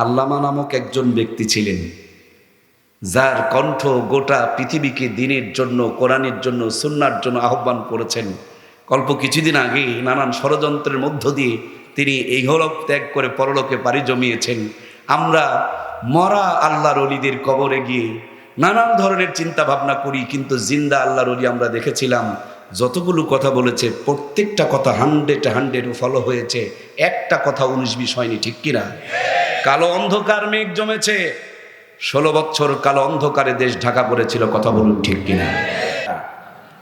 আল্লামা নামক একজন ব্যক্তি ছিলেন, যার কণ্ঠ গোটা পৃথিবীকে দিনের জন্য, কোরআনের জন্য, সুন্নার জন্য আহ্বান করেছেন। অল্প কিছুদিন আগে নানান ষড়যন্ত্রের মধ্য দিয়ে তিনি এই হলক ত্যাগ করে পরলোকে পাড়ি জমিয়েছেন। আমরা মরা আল্লাহর অলিদের কবরে গিয়ে নানান ধরনের চিন্তা ভাবনা করি, কিন্তু জিন্দা আল্লাহর অলি আমরা দেখেছিলাম, যতগুলো কথা বলেছে, প্রত্যেকটা কথা হান্ড্রেড হান্ড্রেড ফলো হয়েছে, একটা কথা উনিশ বিশ হয়নি, ঠিক কিনা? কালো অন্ধকার মেঘ জমেছে। ষোলো বছর কালো অন্ধকারে দেশ ঢাকা পড়েছিল, কথা বলুন ঠিক কিনা?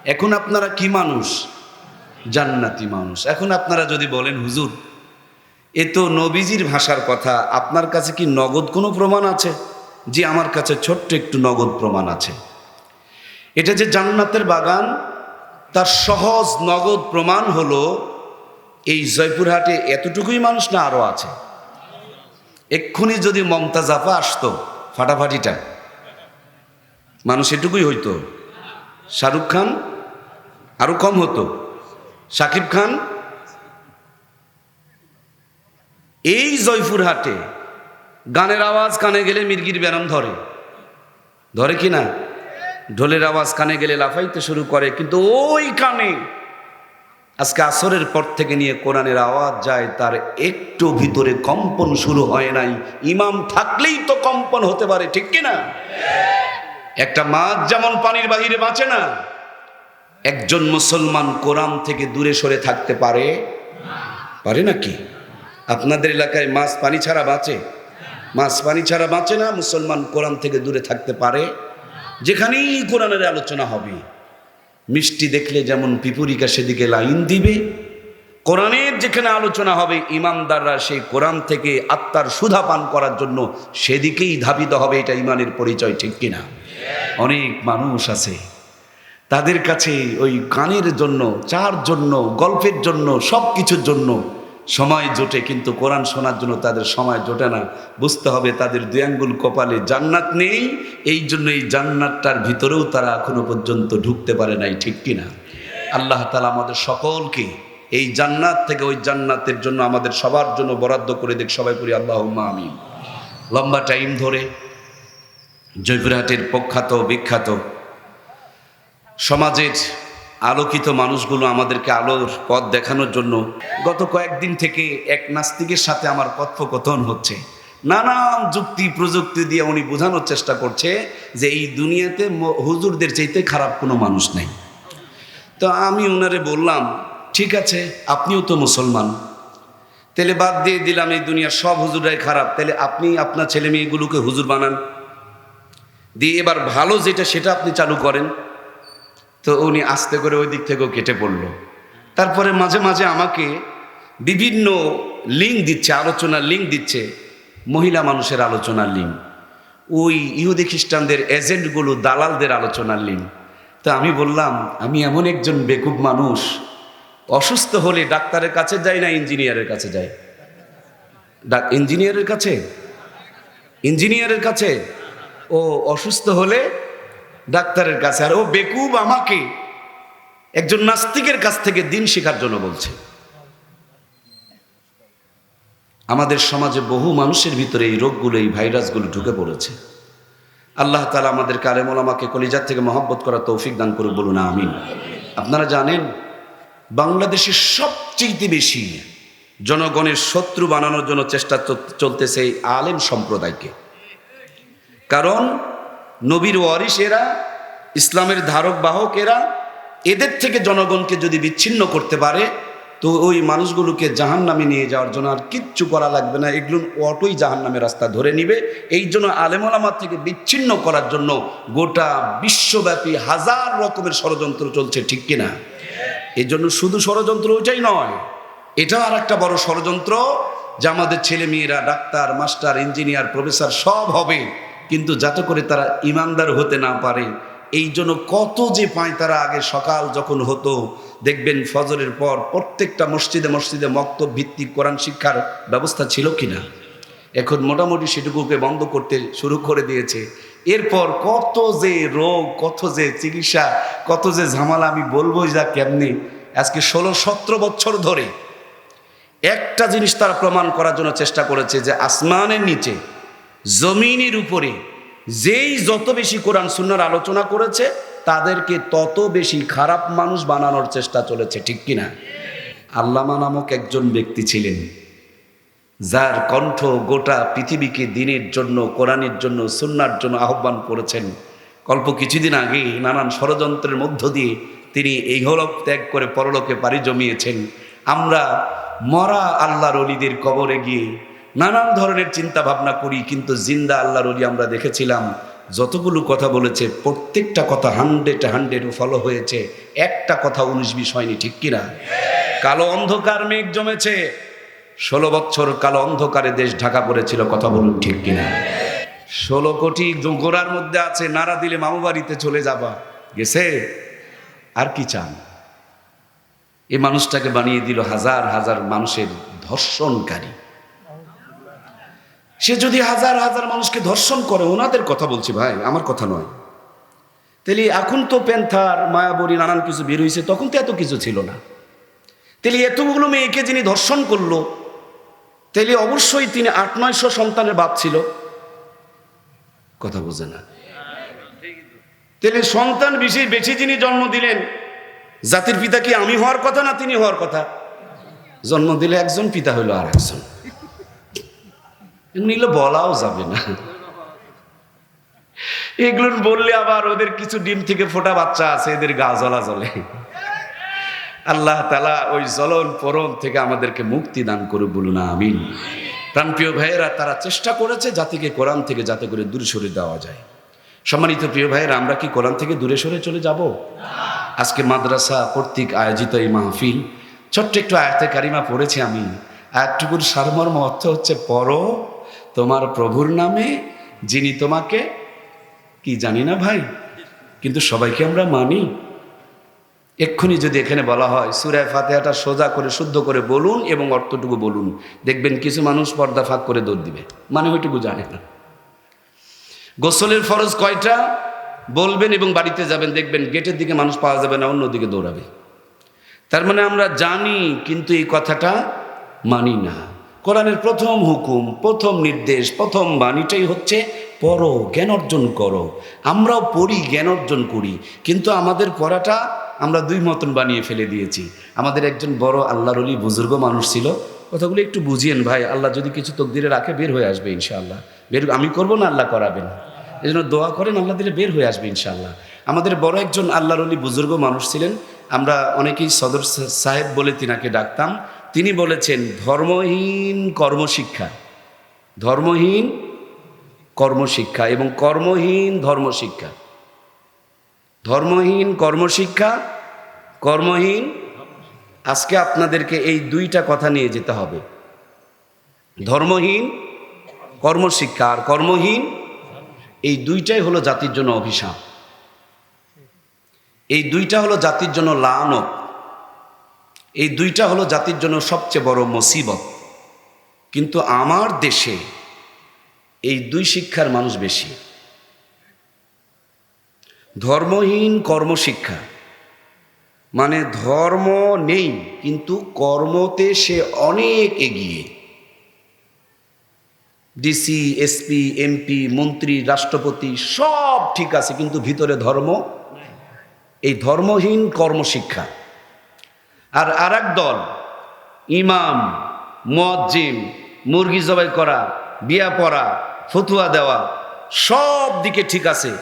এখন আপনারা কি মানুষ? জান্নাতি মানুষ। এখন আপনারা যদি বলেন, হুজুর, এ তো নবীজির ভাষার কথা, আপনার কাছে কি নগদ কোনো প্রমাণ আছে? যে আমার কাছে ছোট্ট একটু নগদ প্রমাণ আছে। এটা যে জান্নাতের বাগান, তার সহজ নগদ প্রমাণ হলো, এই জয়পুরহাটে এতটুকুই মানুষ না আরও আছে? এক্ষুনি যদি মমতা জাফা আসতো, ফাটাফাটিটা। মানুষ এটুকুই হইতো। শাহরুখ খান আরও কম হতো। শাকিব খান এই জয়পুরহাটে গানের আওয়াজ কানে গেলে মির্গির ব্যারাম ধরে। ধরে কি না? ঢোলের আওয়াজ কানে গেলে লাফাইতে শুরু করে, কিন্তু ওই কানে আজকে আসরের পর থেকে নিয়ে কোরআনের আওয়াজ যায়, তার একটু ভিতরে কম্পন শুরু হয় নাই। ইমাম থাকলেই তো কম্পন হতে পারে, ঠিক কি না? একটা মাছ যেমন পানির বাহিরে বাঁচে না, একজন মুসলমান কোরআন থেকে দূরে সরে থাকতে পারে? পারে নাকি আপনাদের এলাকায় মাছ পানি ছাড়া বাঁচে? মাছ পানি ছাড়া বাঁচে না, মুসলমান কোরআন থেকে দূরে থাকতে পারে? যেখানেই কোরআনের আলোচনা হবে। মিষ্টি দেখলে যেমন পিপুরিকা সেদিকে লাইন দিবে। কোরআনের যেখানে আলোচনা হবে, ইমানদাররা সেই কোরআন থেকে আত্মার সুধা পান করার জন্য সেদিকেই ধাবিত হবে, এটা ইমানের পরিচয়, ঠিক কিনা? অনেক মানুষ আছে, তাদের কাছে ওই কানের জন্য, চার জন্য, গল্পের জন্য সব কিছুর জন্য সময় জোটে, কিন্তু কোরআন শোনার জন্য তাদের সময় জোটে না। বুঝতে হবে তাদের দুয়াঙ্গুল কপালে জান্নাত নেই, এই জন্য এই জান্নাতটার ভিতরেও তারা এখনও পর্যন্ত ঢুকতে পারে নাই, ঠিক কিনা আল্লাহ তালা আমাদের সকলকে এই জান্নাত থেকে ওই জান্নাতের জন্য আমাদের সবার জন্য বরাদ্দ করে দেখ সবাই করি আল্লাহ আমি লম্বা টাইম ধরে জয়পুরহাটের প্রখ্যাত, বিখ্যাত সমাজের আলোকিত মানুষগুলো আমাদেরকে আলোর পথ দেখানোর জন্য গত কয়েকদিন থেকে এক নাস্তিকের সাথে আমার কথোপকথন হচ্ছে। নানান যুক্তি, প্রযুক্তি দিয়ে উনি বোঝানোর চেষ্টা করছে যে এই দুনিয়াতে হুজুরদের চাইতে খারাপ কোনো মানুষ নেই। তো আমি ওনারে বললাম, ঠিক আছে, আপনিও তো মুসলমান। তাহলে বাদ দিয়ে দিলাম এই দুনিয়ার সব হুজুরাই খারাপ। তাহলে আপনি আপনার ছেলে মেয়েগুলোকে হুজুর বানান। দিয়ে এবার ভালো যেটা সেটা আপনি চালু করেন। তো উনি আস্তে করে ওই দিক থেকেও কেটে পড়ল। তারপরে মাঝে মাঝে আমাকে বিভিন্ন লিঙ্ক দিচ্ছে, আলোচনার লিঙ্ক দিচ্ছে, মহিলা মানুষের আলোচনার লিঙ্ক ওই ইহুদি খ্রিস্টানদের এজেন্টগুলো, দালালদের আলোচনার লিঙ্ক তো আমি বললাম, আমি এমন একজন বেকুব মানুষ, অসুস্থ হলে ডাক্তারের কাছে যাই না ইঞ্জিনিয়ারের কাছে যাই? ইঞ্জিনিয়ারের কাছে? ইঞ্জিনিয়ারের কাছে? ও, অসুস্থ হলে ডাক্তারের কাছে, আর ও বেকুব আমাকে একজন নাস্তিকের কাছ থেকে দিন শেখার জন্য বলছে। আমাদের সমাজে বহু মানুষের ভিতরে এই রোগগুলো, এই ভাইরাসগুলো ঢুকে পড়েছে। আল্লাহ তালা আমাদের কালেমল আমাকে কলিজার থেকে মহব্বত করা তৌফিক দান করে বলুন আমিন। আপনারা জানেন, বাংলাদেশের সবচেয়ে বেশি জনগণের শত্রু বানানোর জন্য চেষ্টা চলতেছে এই আলেম সম্প্রদায়কে। কারণ নবীর ওয়ারিস এরা, ইসলামের ধারক বাহক এরা, এদের থেকে জনগণকে যদি বিচ্ছিন্ন করতে পারে, তো ওই মানুষগুলোকে জাহান নামে নিয়ে যাওয়ার জন্য আর কিচ্ছু করা লাগবে না। এগুলো অটোই জাহান নামে রাস্তা ধরে নিবে। এই জন্য আলেমলামার থেকে বিচ্ছিন্ন করার জন্য গোটা বিশ্বব্যাপী হাজার রকমের ষড়যন্ত্র চলছে, ঠিক কিনা? এই জন্য শুধু ষড়যন্ত্র ওইটাই নয় এটাও আর একটা বড় ষড়যন্ত্র যে আমাদের ছেলে মেয়েরা ডাক্তার, মাস্টার, ইঞ্জিনিয়ার, প্রফেসর সব হবে। কিন্তু যাতে করে তারা ইমানদার হতে না পারে, এই জন্য কত যে পায় তারা আগে সকাল যখন হতো, দেখবেন ফজরের পর প্রত্যেকটা মসজিদে মসজিদে মক্তব ভিত্তিক কোরআন শিক্ষার ব্যবস্থা ছিল কিনা? এখন মোটামুটি সেটুকুকে বন্ধ করতে শুরু করে দিয়েছে। এরপর কত যে রোগ, কত যে চিকিৎসা, কত যে ঝামেলা, আমি বলব যা কেমনি, আজকে ষোলো সতেরো বছর ধরে একটা জিনিস তারা প্রমাণ করার জন্য চেষ্টা করেছে যে আসমানের নিচে জমিনের উপরে যেই যত বেশি কোরআন সুন্নার আলোচনা করেছে, তাদেরকে তত বেশি খারাপ মানুষ বানানোর চেষ্টা চলেছে, ঠিক কিনা? আল্লামা নামক একজন ব্যক্তি ছিলেন, যার কণ্ঠ গোটা পৃথিবীকে দিনের জন্য, কোরআনের জন্য সুন্নার জন্য আহ্বান করেছেন। অল্প কিছুদিন আগে নানান ষড়যন্ত্রের মধ্য দিয়ে তিনি এই হলক ত্যাগ করে পরলোকে পাড়ি জমিয়েছেন। আমরা মরা আল্লাহর অলিদের কবরে গিয়ে নানান ধরনের চিন্তা ভাবনা করি, কিন্তু জিন্দা আল্লাহর অলি আমরা দেখেছিলাম, যতগুলো কথা বলেছে, প্রত্যেকটা কথা হান্ড্রেড হান্ড্রেড ফলো হয়েছে, একটা কথা উনিশ বিশ হয়নি, ঠিক কিনা কালো অন্ধকার মেঘ জমেছে, ষোলো বছর কালো অন্ধকারে দেশ ঢাকা পড়েছিল, কথা বলুন ঠিক কিনা ষোলো কোটি গোড়ার মধ্যে আছে, নাড়া দিলে মামু বাড়িতে চলে যাবা, গেছে? আর কি চান? এ মানুষটাকে বানিয়ে দিল হাজার হাজার মানুষের ধর্ষণকারী। সে যদি হাজার হাজার মানুষকে ধর্ষণ করে, ওনাদের কথা বলছি ভাই, আমার কথা নয়। তেলি, এখন তো প্যান্থার মায়াবরী, নানান কিছু বের হয়েছে তখন তো এত কিছু ছিল না। তাহলে এতগুলো মেয়েকে যিনি ধর্ষণ করল, তেলি, অবশ্যই তিনি আট, নয়শো সন্তানের বাপ ছিল। কথা বোঝে না। তাহলে সন্তান বেশি বেশি যিনি জন্ম দিলেন, জাতির পিতা কি আমি হওয়ার কথা না তিনি হওয়ার কথা? জন্ম দিলে একজন, পিতা হইল আর একজন এগুলো বলাও যাবে না। এগুলো বললে আবার ওদের কিছু ডিম থেকে ফোটা বাচ্চা আছে, এদের গা জ্বলা জ্বলে। আল্লাহ তালা ওই জ্বলন পরন থেকে আমাদেরকে মুক্তি দান করে বলুন, আমিন। প্রাণপ্রিয় ভাইয়েরা, তারা চেষ্টা করেছে জাতিকে কোরআন থেকে যাতে করে দূরে সরে দেওয়া যায়। সম্মানিত প্রিয় ভাইয়েরা, আমরা কি কোরআন থেকে দূরে সরে চলে যাব? আজকে মাদ্রাসা কর্তৃক আয়োজিত এই মাহফিল, ছোট্ট একটু আয়াতে কারিমা পড়েছি আমি। আয়াতটুকুর সারমর্ম অর্থ হচ্ছে, পড়ো তোমার প্রভুর নামে যিনি তোমাকে, কি জানি না ভাই, কিন্তু সবাইকে আমরা মানি। এক্ষুনি যদি এখানে বলা হয় সুরায় ফাতেহাটা সোজা করে, শুদ্ধ করে বলুন এবং অর্থটুকু বলুন, দেখবেন কিছু মানুষ পর্দা ফাঁক করে দৌড় দিবে। মানে ওইটুকু জানে না। গোসলের ফরজ কয়টা? বলবেন এবং বাড়িতে যাবেন, দেখবেন গেটের দিকে মানুষ পাওয়া যাবে না, অন্যদিকে দৌড়াবে। তার মানে আমরা জানি, কিন্তু এই কথাটা মানি না। কোরআনের প্রথম হুকুম, প্রথম নির্দেশ, প্রথম বাণীটাই হচ্ছে পড়ো, জ্ঞান অর্জন করো। আমরাও পড়ি, জ্ঞান অর্জন করি, কিন্তু আমাদের পড়াটা আমরা দুই মতন বানিয়ে ফেলে দিয়েছি। আমাদের একজন বড় আল্লাহর অলি, বুজুর্গ মানুষ ছিল। কথাগুলো একটু বুঝিয়েন ভাই, আল্লাহ যদি কিছু তকদিরে রাখে বের হয়ে আসবে ইনশাআল্লাহ। বের, আমি করব না আল্লাহ করাবেন? এই জন্য দোয়া করেন, আল্লাহ দিলে বের হয়ে আসবে ইনশাআল্লাহ। আমাদের বড় একজন আল্লাহর অলি, বুজুর্গ মানুষ ছিলেন। আমরা অনেকেই সদর সাহেব বলে তিনাকে ডাকতাম। তিনি বলেছেন, ধর্মহীন কর্মশিক্ষা ধর্মহীন কর্মশিক্ষা এবং কর্মহীন ধর্মশিক্ষা। ধর্মহীন কর্মশিক্ষা, কর্মহীন, আজকে আপনাদেরকে এই দুইটা কথা নিয়ে যেতে হবে। ধর্মহীন কর্মশিক্ষা আর কর্মহীন, এই দুইটাই হলো জাতির জন্য অভিশাপ। এই দুইটা হলো জাতির জন্য লানত। এই দুইটা হলো জাতির জন্য সবচেয়ে বড় মুসিবত। কিন্তু আমার দেশে এই দুই শিক্ষার মানুষ বেশি। ধর্মহীন কর্মশিক্ষা। মানে ধর্ম নেই, কিন্তু কর্মতে সে অনেক এগিয়ে। ডিসি, এসপি, এমপি, মন্ত্রী, রাষ্ট্রপতি সব ঠিক আছে, কিন্তু ভিতরে ধর্ম? এই ধর্মহীন কর্মশিক্ষা। আর আর দল, ইমাম মজ্জিম মুরগি জবাই করা, বিয়া পড়া, ফতুয়া দেওয়া, সব দিকে ঠিক আছে,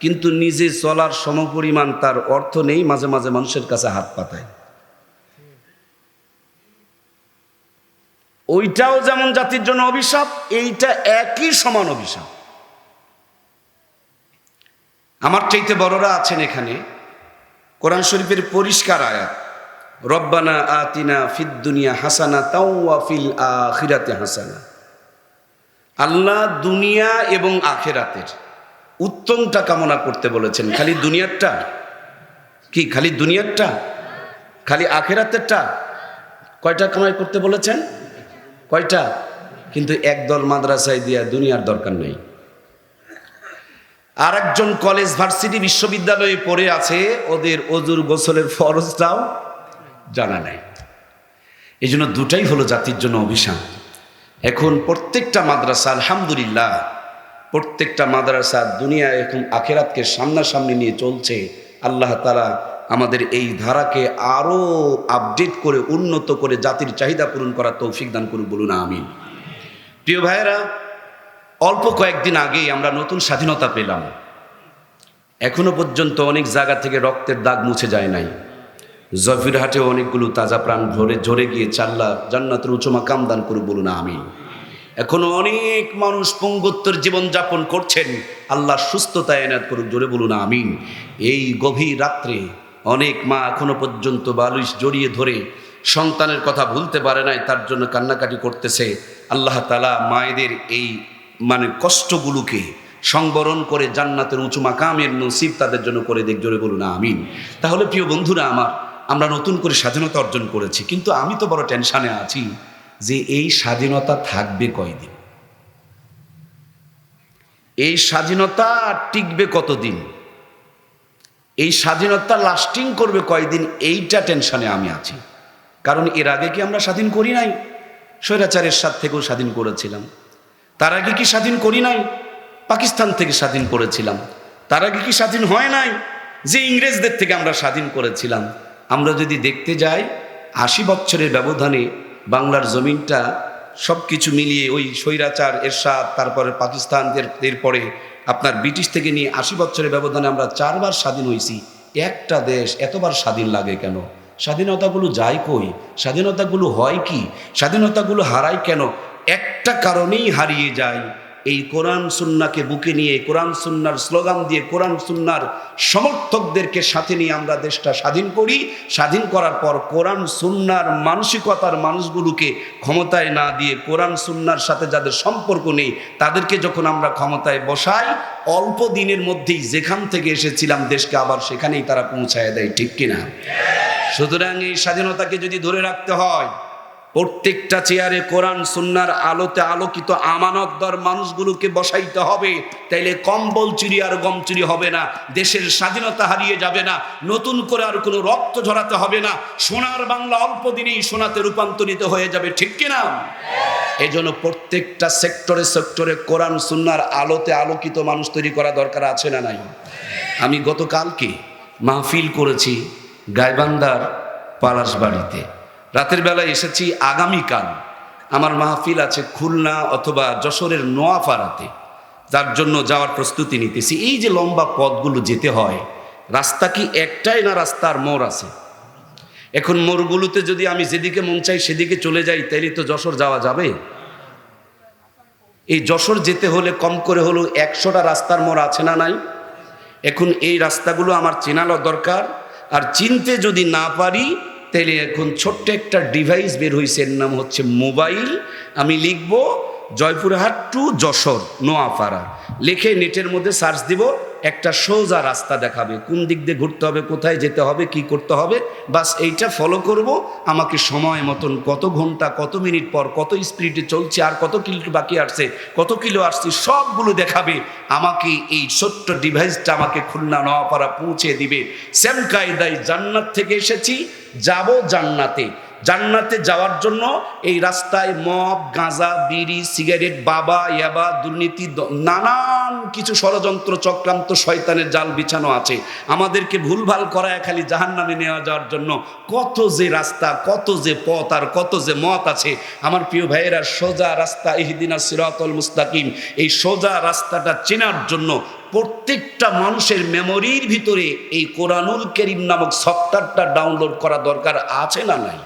কিন্তু নিজে চলার সমপরিমাণ তার অর্থ নেই, মাঝে মাঝে মানুষের কাছে হাত পাতায়। ওইটাও যেমন জাতির জন্য অভিশাপ, এইটা একই সমান অভিশাপ। আমার চাইতে বড়রা আছেন এখানে, কোরআন শরীফের পরিষ্কার আয়াত। রব্বানা আতিনা ফিদ দুনিয়া হাসানা, তাওয়া ফিল আখিরাতে হাসানা। আল্লাহ দুনিয়া এবং আখেরাতের উত্তমটা কামনা করতে বলেছেন। খালি দুনিয়ারটা? কি, খালি দুনিয়ারটা? খালি আখেরাতেরটা? কয়টা কামাই করতে বলেছেন? কয়টা? কিন্তু একদল মাদ্রাসায় দিয়া দুনিয়ার দরকার নেই। আর একজন কলেজ ভার্সিটি বিশ্ববিদ্যালয়ে পড়ে আছে, ওদের অজুর গোসলের ফরজটাও জানা নাই। এই জন্য দুটাই হলো জাতির জন্য অভিশাপ। এখন প্রত্যেকটা মাদ্রাসা, আলহামদুলিল্লাহ, প্রত্যেকটা মাদ্রাসা দুনিয়া এখন আখেরাতকে সামনাসামনি নিয়ে চলছে। আল্লাহ তালা আমাদের এই ধারাকে আরও আপডেট করে, উন্নত করে জাতির চাহিদা পূরণ করার তৌফিক দান করুন বলুন, আমিন। প্রিয় ভাইয়েরা, অল্প কয়েকদিন আগেই আমরা নতুন স্বাধীনতা পেলাম। এখনও পর্যন্ত অনেক জায়গা থেকে রক্তের দাগ মুছে যায় নাই। জফিরহাটে অনেকগুলো তাজা প্রাণ ভরে, ঝরে গিয়ে চাল্লা জান্নাতের উঁচু মাকাম দান করুন বলুন আমি এখনও অনেক মানুষ পঙ্গুত্তর জীবনযাপন করছেন। আল্লাহ সুস্থতা এনায়ত করুক, জোরে বলুন, আমিন। এই গভীর রাত্রে অনেক মা এখনও পর্যন্ত বালিশ জড়িয়ে ধরে সন্তানের কথা ভুলতে পারে নাই, তার জন্য কান্নাকাটি করতেছে। আল্লাহ তালা মায়েদের এই মানে কষ্টগুলোকে সংবরণ করে জান্নাতের উঁচু মাকামের নসিব তাদের জন্য করে দেখ জোরে বলুন, আমিন। তাহলে প্রিয় বন্ধুরা আমার আমরা নতুন করে স্বাধীনতা অর্জন করেছি। কিন্তু আমি তো বড় টেনশানে আছি যে এই স্বাধীনতা থাকবে কয়দিন? এই স্বাধীনতা টিকবে কতদিন? এই স্বাধীনতা লাস্টিং করবে কয়দিন? এইটা টেনশনে আমি আছি। কারণ এর আগে কি আমরা স্বাধীন করি নাই? স্বৈরাচারের সাথ থেকেও স্বাধীন করেছিলাম। তার আগে কি স্বাধীন করি নাই? পাকিস্তান থেকে স্বাধীন করেছিলাম। তার আগে কি স্বাধীন হয় নাই? যে ইংরেজদের থেকে আমরা স্বাধীন করেছিলাম। আমরা যদি দেখতে যাই, আশি বছরের ব্যবধানে বাংলার জমিনটা সব কিছু মিলিয়ে ওই স্বৈরাচার, এরশাদ, তারপরে পাকিস্তান, এর- এরপরে আপনার ব্রিটিশ থেকে নিয়ে আশি বছরের ব্যবধানে আমরা চারবার স্বাধীন হয়েছি। একটা দেশ এতবার স্বাধীন লাগে কেন? স্বাধীনতাগুলো যায় কই? স্বাধীনতাগুলো হয় কি? স্বাধীনতাগুলো হারায় কেন? একটা কারণেই হারিয়ে যায় এই কোরআন সুন্নাকে বুকে নিয়ে, কোরআন সুন্নার স্লোগান দিয়ে, কোরআন সুন্নার সমর্থকদেরকে সাথে নিয়ে আমরা দেশটা স্বাধীন করি। স্বাধীন করার পর কোরআন সুন্নার মানসিকতার মানুষগুলোকে ক্ষমতায় না দিয়ে, কোরআন সুন্নার সাথে যাদের সম্পর্ক নেই, তাদেরকে যখন আমরা ক্ষমতায় বসাই, অল্প দিনের মধ্যেই যেখান থেকে এসেছিলাম দেশকে আবার সেখানেই তারা পৌঁছায় দেয়, ঠিক কিনা? সুতরাং এই স্বাধীনতাকে যদি ধরে রাখতে হয় প্রত্যেকটা চেয়ারে কোরআন, সুন্নার আলোতে আলোকিত আমানতদার মানুষগুলোকে বসাইতে হবে। তাইলে কম্বল চুরি আর গম চুরি হবে না, দেশের স্বাধীনতা হারিয়ে যাবে না, নতুন করে আর কোনো রক্ত ঝরাতে হবে না, সোনার বাংলা অল্প দিনেই সোনাতে রূপান্তরিত হয়ে যাবে, ঠিক কিনা এই জন্য প্রত্যেকটা সেক্টরে সেক্টরে কোরআন, সুন্নার আলোতে আলোকিত মানুষ তৈরি করা দরকার আছে না নাই? আমি গতকালকে মাহফিল করেছি গাইবান্দার পালাস বাড়িতে রাতের বেলায় এসেছি আগামীকাল। আমার মাহফিল আছে খুলনা অথবা যশোরের নোয়াপাড়াতে। যার জন্য যাওয়ার প্রস্তুতি নিতেছি। এই যে লম্বা পথগুলো যেতে হয়, রাস্তা কি একটাই না রাস্তার মোড় আছে? এখন মোড়গুলোতে যদি আমি যেদিকে মন চাই সেদিকে চলে যাই, তাইলে তো যশোর যাওয়া যাবে? এই যশোর যেতে হলে কম করে হলেও একশোটা রাস্তার মোড় আছে না নাই? এখন এই রাস্তাগুলো আমার চেনানো দরকার। আর চিনতে যদি না পারি তাহলে এখন ছোট্ট একটা ডিভাইস বের হয়েছে এর নাম হচ্ছে মোবাইল আমি লিখব জয়পুরহাট টু যশোর, নোয়াপাড়া। লিখে নেটের মধ্যে সার্চ দিব, একটা সোজা রাস্তা দেখাবে। কোন দিক দিয়ে ঘুরতে হবে, কোথায় যেতে হবে, কি করতে হবে, বাস এইটা ফলো করব। আমাকে সময় মতন কত ঘণ্টা, কত মিনিট পর কত স্পিডে চলছে, আর কত কিলো বাকি আসছে, কত কিলো আসছে, সবগুলো দেখাবে। আমাকে এই ছোট্ট ডিভাইসটা আমাকে খুলনা, নোয়াপাড়া পৌঁছে দিবে। সেম কায়দায় জান্নাত থেকে এসেছি। যাব জান্নাতে। জান্নাতে যাওয়ার জন্য এই রাস্তায় মদ, গাঁজা, বিড়ি, সিগারেট, বাবা, ইয়াবা, দুর্নীতি নানান কিছু ষড়যন্ত্র, চক্রান্ত, শয়তানের জাল বিছানো আছে। আমাদেরকে ভুলভাল করায় খালি জাহান নামে নেওয়া যাওয়ার জন্য কত যে রাস্তা, কত যে পথ আর কত যে মত আছে। আমার প্রিয় ভাইয়েরা, সোজা রাস্তা ইহদিনা সিরাতল মুস্তাকিম। এই সোজা রাস্তাটা চেনার জন্য প্রত্যেকটা মানুষের মেমোরির ভিতরে এই কোরআনুল করিম নামক সফটওয়্যারটা ডাউনলোড করা দরকার আছে না নাই?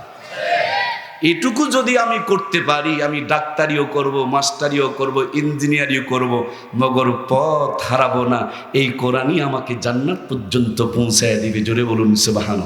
এটুকু যদি আমি করতে পারি, আমি ডাক্তারিও করব, মাস্টারিও করব, ইঞ্জিনিয়ারিও করব, মগর পথ হারাবো না। এই কোরআনই আমাকে জান্নাত পর্যন্ত পৌঁছায় দিবে। জোরে বলুন সে সুবাহান